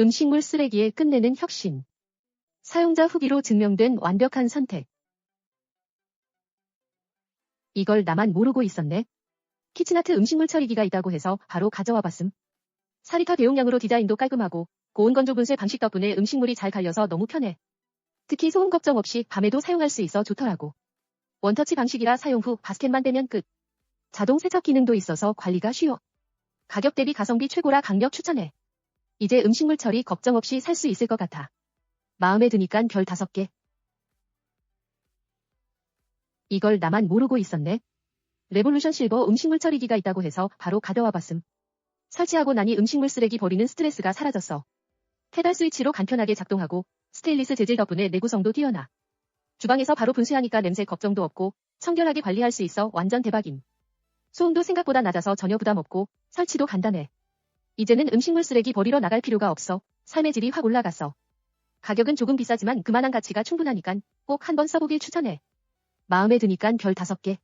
음식물 쓰레기에 끝내는 혁신. 사용자 후기로 증명된 완벽한 선택. 이걸 나만 모르고 있었네. 키친아트 음식물 처리기가 있다고 해서 바로 가져와 봤음. 4리터 대용량으로 디자인도 깔끔하고 고온 건조 분쇄 방식 덕분에 음식물이 잘 갈려서 너무 편해. 특히 소음 걱정 없이 밤에도 사용할 수 있어 좋더라고. 원터치 방식이라 사용 후 바스켓만 떼면 끝. 자동 세척 기능도 있어서 관리가 쉬워. 가격 대비 가성비 최고라 강력 추천해. 이제 음식물 처리 걱정 없이 살 수 있을 것 같아. 마음에 드니깐 별 5개. 이걸 나만 모르고 있었네. 레볼루션 실버 음식물 처리기가 있다고 해서 바로 가져와 봤음. 설치하고 나니 음식물 쓰레기 버리는 스트레스가 사라졌어. 페달 스위치로 간편하게 작동하고 스테인리스 재질 덕분에 내구성도 뛰어나. 주방에서 바로 분쇄하니까 냄새 걱정도 없고 청결하게 관리할 수 있어 완전 대박임. 소음도 생각보다 낮아서 전혀 부담 없고 설치도 간단해. 이제는 음식물 쓰레기 버리러 나갈 필요가 없어 삶의 질이 확 올라갔어. 가격은 조금 비싸지만 그만한 가치가 충분하니깐 꼭 한번 써보길 추천해. 마음에 드니깐 별 5개.